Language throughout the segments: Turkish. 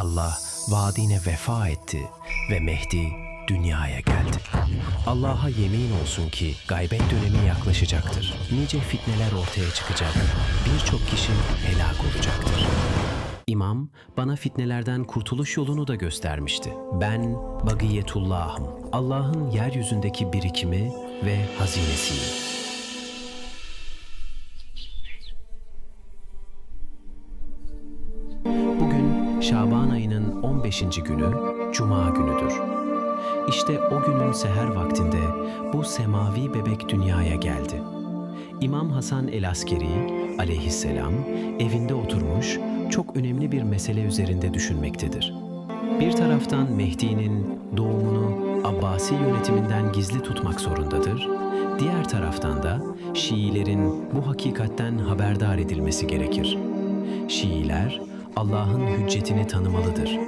Allah vaadine vefa etti ve Mehdi dünyaya geldi. Allah'a yemin olsun ki gaybet dönemi yaklaşacaktır. Nice fitneler ortaya çıkacak. Birçok kişi helak olacaktır. İmam bana fitnelerden kurtuluş yolunu da göstermişti. Ben Bagiyetullah'ım. Allah'ın yeryüzündeki birikimi ve hazinesiyim. Şaban ayının 15. günü Cuma günüdür. İşte o günün seher vaktinde bu semavi bebek dünyaya geldi. İmam Hasan el-Askeri aleyhisselam evinde oturmuş çok önemli bir mesele üzerinde düşünmektedir. Bir taraftan Mehdi'nin doğumunu Abbasi yönetiminden gizli tutmak zorundadır. Diğer taraftan da Şiilerin bu hakikatten haberdar edilmesi gerekir. Şiiler Allah'ın hüccetini tanımalıdır.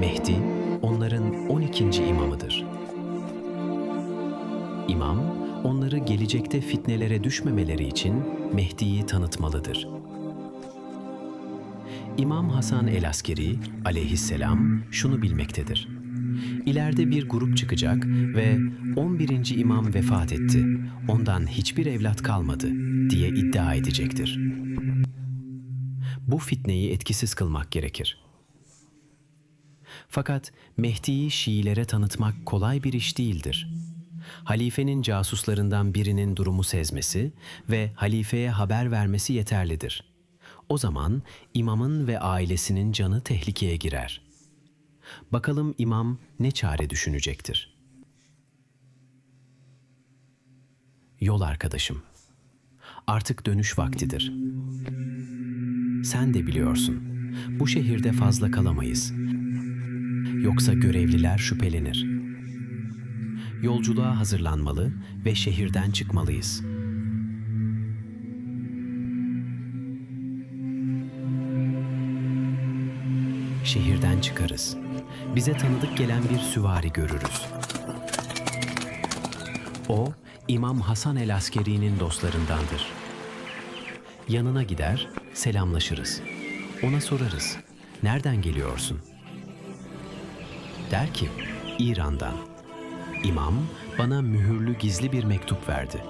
Mehdi onların 12. imamıdır. İmam, onları gelecekte fitnelere düşmemeleri için Mehdi'yi tanıtmalıdır. İmam Hasan el-Askeri aleyhisselam şunu bilmektedir. İleride bir grup çıkacak ve 11. imam vefat etti, ondan hiçbir evlat kalmadı diye iddia edecektir. Bu fitneyi etkisiz kılmak gerekir. Fakat Mehdi'yi Şiilere tanıtmak kolay bir iş değildir. Halifenin casuslarından birinin durumu sezmesi ve halifeye haber vermesi yeterlidir. O zaman imamın ve ailesinin canı tehlikeye girer. Bakalım imam ne çare düşünecektir? Yol arkadaşım. Artık dönüş vaktidir. Sen de biliyorsun. Bu şehirde fazla kalamayız. Yoksa görevliler şüphelenir. Yolculuğa hazırlanmalı ve şehirden çıkmalıyız. Şehirden çıkarız. Bize tanıdık gelen bir süvari görürüz. O, İmam Hasan el Askeri'nin dostlarındandır. Yanına gider, selamlaşırız. Ona sorarız. Nereden geliyorsun? Der ki, İran'dan. İmam bana mühürlü gizli bir mektup verdi.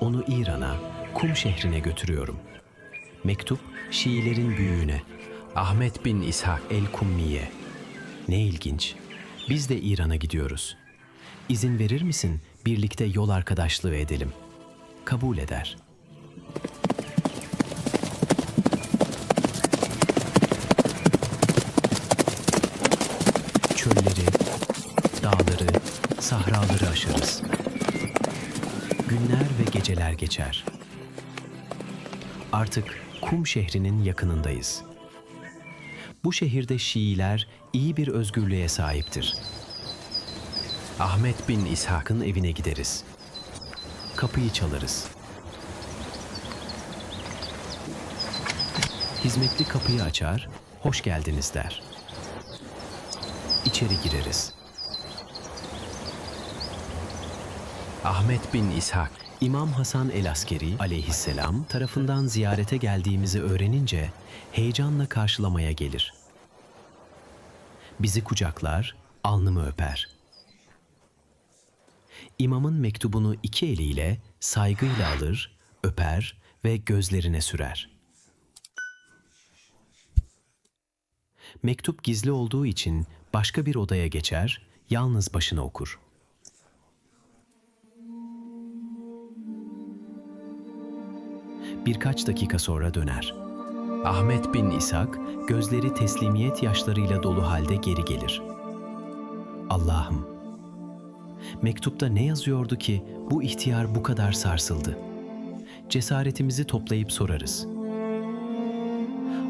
Onu İran'a, Kum şehrine götürüyorum. Mektup Şiilerin büyüğüne, Ahmet bin İshak el-Kummiye. Ne ilginç. Biz de İran'a gidiyoruz. İzin verir misin birlikte yol arkadaşlığı edelim? Kabul eder. Çölleri, dağları, sahraları aşarız. Günler ve geceler geçer. Artık Kum şehrinin yakınındayız. Bu şehirde Şiiler iyi bir özgürlüğe sahiptir. Ahmet bin İshak'ın evine gideriz. Kapıyı çalarız. Hizmetli kapıyı açar, hoş geldiniz der. İçeri gireriz. Ahmet bin İshak, İmam Hasan el-Askeri aleyhisselam tarafından ziyarete geldiğimizi öğrenince heyecanla karşılamaya gelir. Bizi kucaklar, alnımı öper. İmamın mektubunu iki eliyle saygıyla alır, öper ve gözlerine sürer. Mektup gizli olduğu için başka bir odaya geçer, yalnız başına okur. Birkaç dakika sonra döner. Ahmet bin İshak gözleri teslimiyet yaşlarıyla dolu halde geri gelir. Allah'ım, mektupta ne yazıyordu ki bu ihtiyar bu kadar sarsıldı? Cesaretimizi toplayıp sorarız.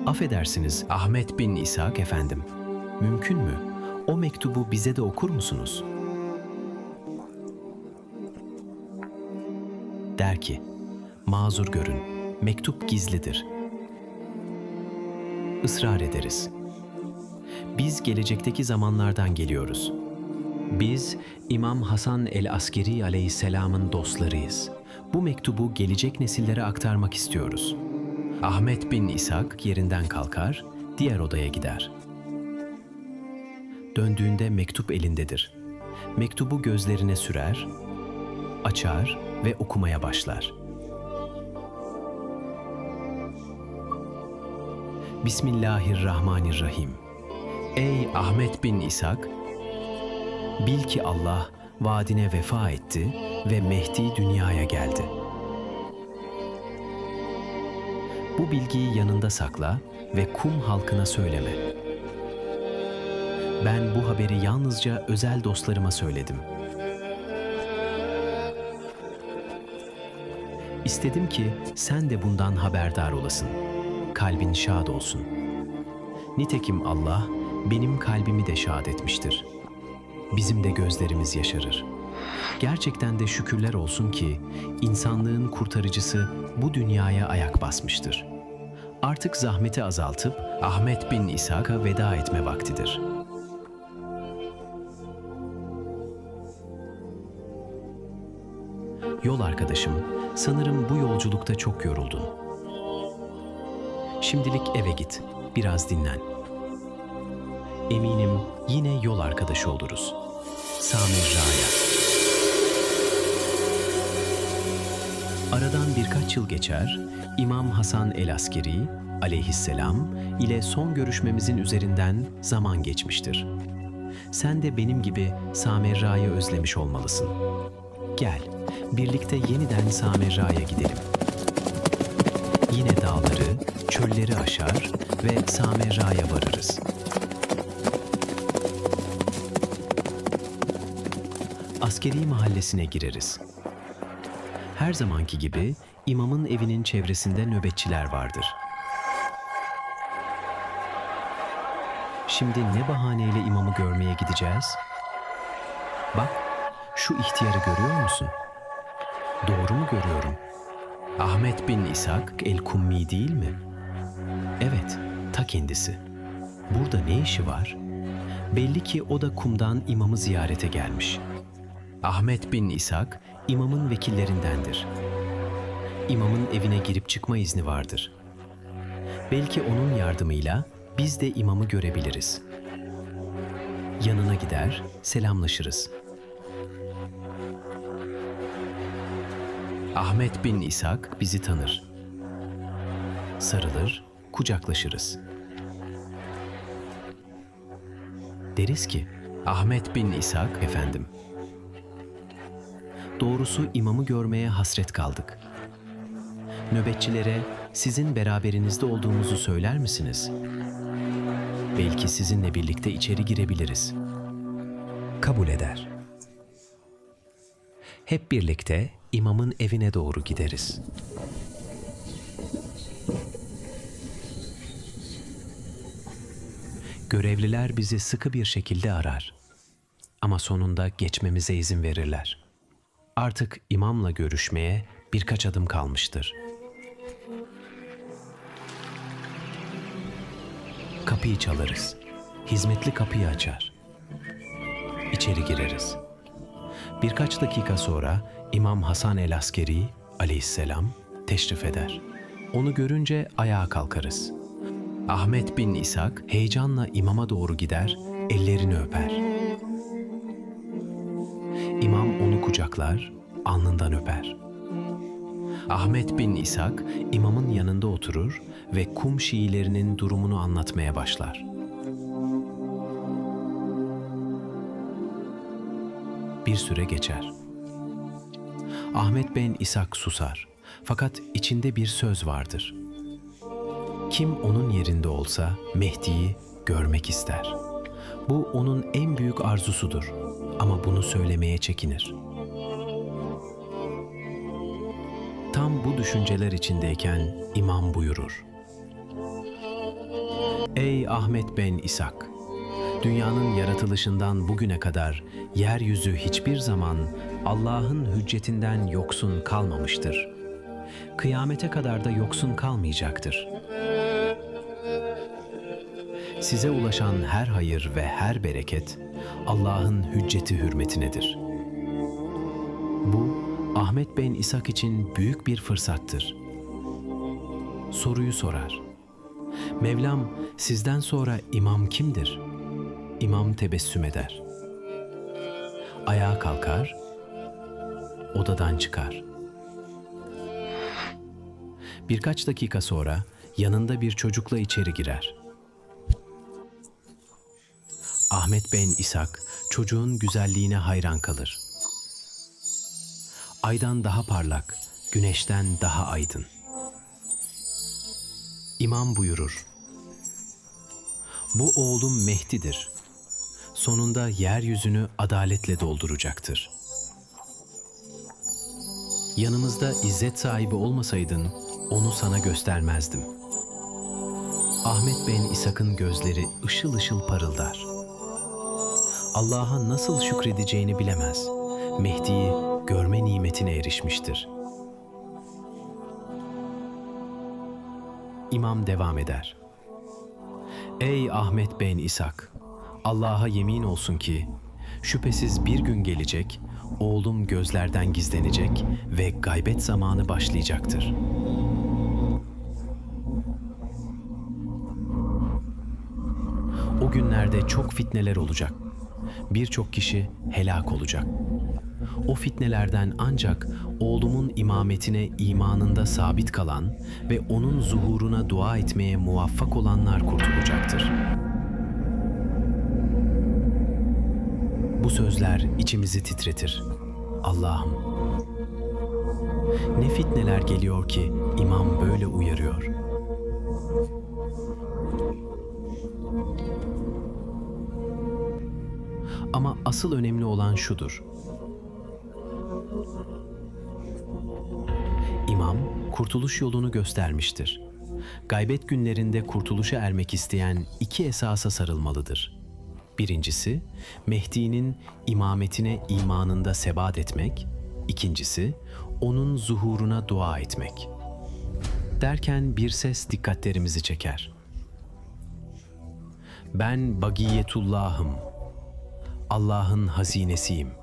Affedersiniz Ahmet bin İshak efendim. Mümkün mü? O mektubu bize de okur musunuz? Der ki, mazur görün, mektup gizlidir. Israr ederiz. Biz gelecekteki zamanlardan geliyoruz. Biz İmam Hasan el-Askeri aleyhisselamın dostlarıyız. Bu mektubu gelecek nesillere aktarmak istiyoruz. Ahmet bin İshak yerinden kalkar, diğer odaya gider. Döndüğünde mektup elindedir. Mektubu gözlerine sürer, açar ve okumaya başlar. Bismillahirrahmanirrahim. Ey Ahmet bin İshak, bil ki Allah vaadine vefa etti ve Mehdi dünyaya geldi. Bu bilgiyi yanında sakla ve kum halkına söyleme. Ben bu haberi yalnızca özel dostlarıma söyledim. İstedim ki sen de bundan haberdar olasın. Kalbin şad olsun. Nitekim Allah benim kalbimi de şad etmiştir. Bizim de gözlerimiz yaşarır. Gerçekten de şükürler olsun ki insanlığın kurtarıcısı bu dünyaya ayak basmıştır. Artık zahmeti azaltıp Ahmet bin İshak'a veda etme vaktidir. Yol arkadaşım, sanırım bu yolculukta çok yoruldun. Şimdilik eve git, biraz dinlen. Eminim yine yol arkadaşı oluruz. Samir Raya. Aradan birkaç yıl geçer, İmam Hasan el-Askeri aleyhisselam ile son görüşmemizin üzerinden zaman geçmiştir. Sen de benim gibi Samerra'yı özlemiş olmalısın. Gel, birlikte yeniden Samerra'ya gidelim. Yine dağları, çölleri aşar ve Samerra'ya varırız. Askeri mahallesine gireriz. Her zamanki gibi imamın evinin çevresinde nöbetçiler vardır. Şimdi ne bahaneyle imamı görmeye gideceğiz? Bak, şu ihtiyarı görüyor musun? Doğru mu görüyorum? Ahmet bin İshak el-Kummi değil mi? Evet, ta kendisi. Burada ne işi var? Belli ki o da kumdan imamı ziyarete gelmiş. Ahmet bin İshak, imamın vekillerindendir. İmamın evine girip çıkma izni vardır. Belki onun yardımıyla biz de imamı görebiliriz. Yanına gider, selamlaşırız. Ahmet bin İshak bizi tanır. Sarılır, kucaklaşırız. Deriz ki, Ahmet bin İshak efendim. Doğrusu imamı görmeye hasret kaldık. Nöbetçilere sizin beraberinizde olduğumuzu söyler misiniz? Belki sizinle birlikte içeri girebiliriz. Kabul eder. Hep birlikte imamın evine doğru gideriz. Görevliler bizi sıkı bir şekilde arar. Ama sonunda geçmemize izin verirler. Artık imamla görüşmeye birkaç adım kalmıştır. Kapıyı çalarız. Hizmetli kapıyı açar. İçeri gireriz. Birkaç dakika sonra İmam Hasan el-Askeri aleyhisselam teşrif eder. Onu görünce ayağa kalkarız. Ahmet bin İshak heyecanla imama doğru gider, ellerini öper. İmam onu kucaklar, alnından öper. Ahmet bin İshak imamın yanında oturur ve kum Şiilerinin durumunu anlatmaya başlar. Bir süre geçer. Ahmet bin İshak susar. Fakat içinde bir söz vardır. Kim onun yerinde olsa Mehdi'yi görmek ister. Bu onun en büyük arzusudur ama bunu söylemeye çekinir. Tam bu düşünceler içindeyken imam buyurur. Ey Ahmet ben İshak! Dünyanın yaratılışından bugüne kadar yeryüzü hiçbir zaman Allah'ın hüccetinden yoksun kalmamıştır. Kıyamete kadar da yoksun kalmayacaktır. Size ulaşan her hayır ve her bereket Allah'ın hücceti hürmetinedir. Ahmet ben İshak için büyük bir fırsattır. Soruyu sorar. Mevlam Sizden sonra imam kimdir? İmam tebessüm eder. Ayağa kalkar, odadan çıkar. Birkaç dakika sonra yanında bir çocukla içeri girer. Ahmet ben İshak çocuğun güzelliğine hayran kalır. Aydan daha parlak, güneşten daha aydın. İmam buyurur. Bu oğlum Mehdi'dir. Sonunda yeryüzünü adaletle dolduracaktır. Yanımızda izzet sahibi olmasaydın onu sana göstermezdim. Ahmet ben İshak'ın gözleri ışıl ışıl parıldar. Allah'a nasıl şükredeceğini bilemez. Mehdi'yi görme nimetine erişmiştir. İmam devam eder. Ey Ahmet ben İshak! Allah'a yemin olsun ki şüphesiz bir gün gelecek, oğlum gözlerden gizlenecek ve gaybet zamanı başlayacaktır. O günlerde çok fitneler olacak. Birçok kişi helak olacak. O fitnelerden ancak oğlumun imametine imanında sabit kalan ve onun zuhuruna dua etmeye muvaffak olanlar kurtulacaktır. Bu sözler içimizi titretir. Allah'ım ne fitneler geliyor ki imam böyle uyarıyor. Ama asıl önemli olan şudur. İmam kurtuluş yolunu göstermiştir. Gaybet günlerinde kurtuluşa ermek isteyen iki esasa sarılmalıdır. Birincisi, Mehdi'nin imametine imanında sebat etmek. İkincisi, onun zuhuruna dua etmek. Derken bir ses dikkatlerimizi çeker. Ben Bagiyetullah'ım. Allah'ın hazinesiyim.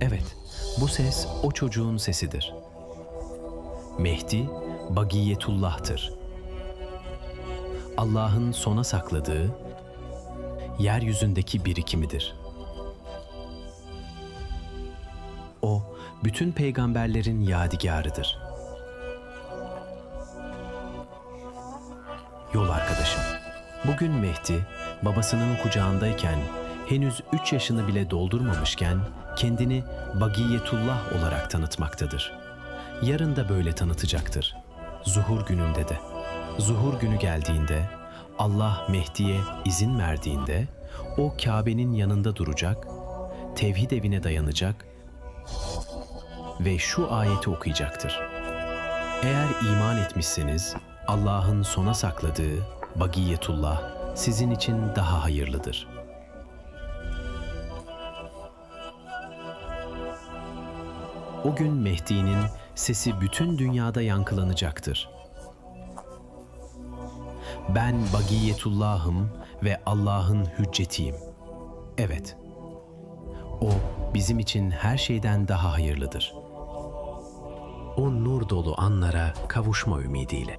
Evet, bu ses o çocuğun sesidir. Mehdi, Bagiyetullah'tır. Allah'ın sona sakladığı, yeryüzündeki birikimidir. O, bütün peygamberlerin yadigarıdır. Yol arkadaşım. Bugün Mehdi, babasının kucağındayken, henüz üç yaşını bile doldurmamışken, kendini Bagiyetullah olarak tanıtmaktadır. Yarın da böyle tanıtacaktır. Zuhur gününde de. Zuhur günü geldiğinde, Allah Mehdi'ye izin verdiğinde, o Kabe'nin yanında duracak, tevhid evine dayanacak ve şu ayeti okuyacaktır. Eğer iman etmişseniz Allah'ın sona sakladığı Bagiyetullah sizin için daha hayırlıdır. O gün Mehdi'nin sesi bütün dünyada yankılanacaktır. Ben Bagiyetullah'ım ve Allah'ın hüccetiyim. Evet, o bizim için her şeyden daha hayırlıdır. O nur dolu anlara kavuşma ümidiyle.